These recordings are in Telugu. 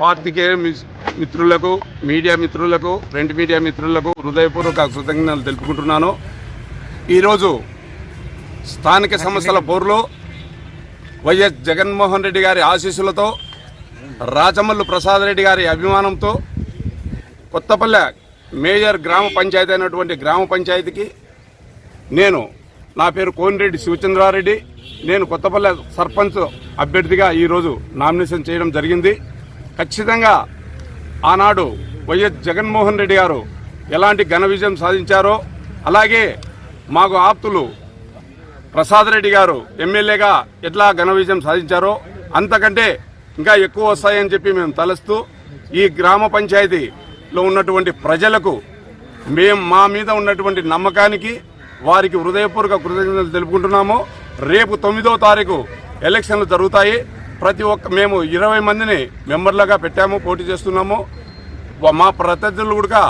పాత్రికేయ మిత్రులకు మీడియా మిత్రులకు ప్రింట్ మీడియా మిత్రులకు హృదయపూర్వక కృతజ్ఞతలు తెలుపుకుంటున్నాను. ఈరోజు స్థానిక సమస్యల పోరులో వైఎస్ జగన్మోహన్ రెడ్డి గారి ఆశీస్సులతో రాజమల్లు ప్రసాద్ రెడ్డి గారి అభిమానంతో కొత్తపల్లె మేజర్ గ్రామ పంచాయతీ అయినటువంటి గ్రామ పంచాయతీకి నేను నా పేరు కోనిరెడ్డి శివచంద్రారెడ్డి. నేను కొత్తపల్లె సర్పంచ్ అభ్యర్థిగా ఈరోజు నామినేషన్ చేయడం జరిగింది. ఖచ్చితంగా ఆనాడు వైఎస్ జగన్మోహన్ రెడ్డి గారు ఎలాంటి ఘన విజయం సాధించారో అలాగే మాకు ఆప్తులు ప్రసాద్ రెడ్డి గారు ఎమ్మెల్యేగా ఎట్లా ఘన విజయం సాధించారో అంతకంటే ఇంకా ఎక్కువ వస్తాయని చెప్పి మేము తలస్తూ ఈ గ్రామ పంచాయతీలో ఉన్నటువంటి ప్రజలకు మేము మా మీద ఉన్నటువంటి నమ్మకానికి వారికి హృదయపూర్వక కృతజ్ఞతలు తెలుపుకుంటున్నాము. రేపు తొమ్మిదో తారీఖు ఎలక్షన్లు జరుగుతాయి. ప్రతి ఒక్క మేము ఇరవై మందిని మెంబర్లుగా పెట్టాము పోటీ చేస్తున్నాము. మా ప్రత్యర్థులు కూడా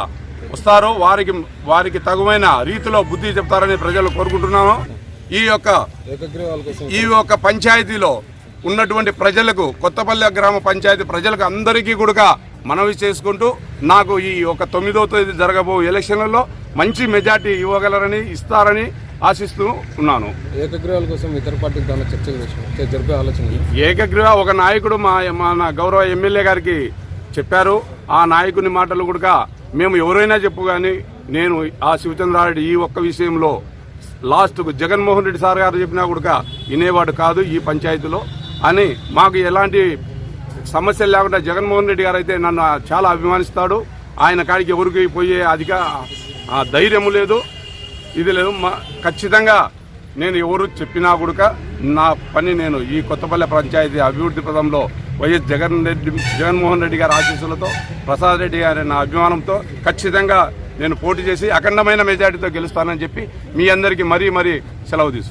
వస్తారు. వారికి వారికి తగువైన రీతిలో బుద్ధి చెప్తారని ప్రజలు కోరుకుంటున్నాము. ఈ యొక్క ఈ యొక్క పంచాయతీలో ఉన్నటువంటి ప్రజలకు కొత్తపల్లి గ్రామ పంచాయతీ ప్రజలకు అందరికీ కూడా మనవి చేసుకుంటూ నాకు ఈ ఒక తొమ్మిదో తేదీ జరగబో ఎలక్షన్లలో మంచి మెజార్టీ ఇవ్వగలరని ఇస్తారని ఆశిస్తూ ఉన్నాను. ఏకగ్రీవాల కోసం ఇతర ఏమైనా చర్చ జరిపే ఆలోచన? ఏకగ్రీవ ఒక నాయకుడు మా మన గౌరవ ఎమ్మెల్యే గారికి చెప్పారు. ఆ నాయకుని మాటలు కూడా మేము ఎవరైనా చెప్పు కానీ నేను ఆ శివచంద్రారెడ్డి ఈ ఒక్క విషయంలో లాస్ట్ జగన్మోహన్ రెడ్డి సార్ గారు చెప్పినా కూడా వినేవాడు కాదు ఈ పంచాయతీలో. అని మాకు ఎలాంటి సమస్యలు లేకుండా జగన్మోహన్ రెడ్డి గారు అయితే నన్ను చాలా అభిమానిస్తాడు. ఆయన కాడికి ఎవరికి పోయే అధిక ఆ ధైర్యము లేదు ఇది లేదు. మా- ఖచ్చితంగా నేను ఎవరు చెప్పినా కూడా నా పని నేను ఈ కొత్తపల్లె పంచాయతీ అభివృద్ధి పదంలో వైఎస్ జగన్ రెడ్డి జగన్మోహన్ రెడ్డి గారి ఆశీస్సులతో ప్రసాద్ రెడ్డి గారి నా అభిమానంతో ఖచ్చితంగా నేను పోటీ చేసి అఖండమైన మెజార్టీతో గెలుస్తానని చెప్పి మీ అందరికీ మరీ మరీ సెలవు తీసుకు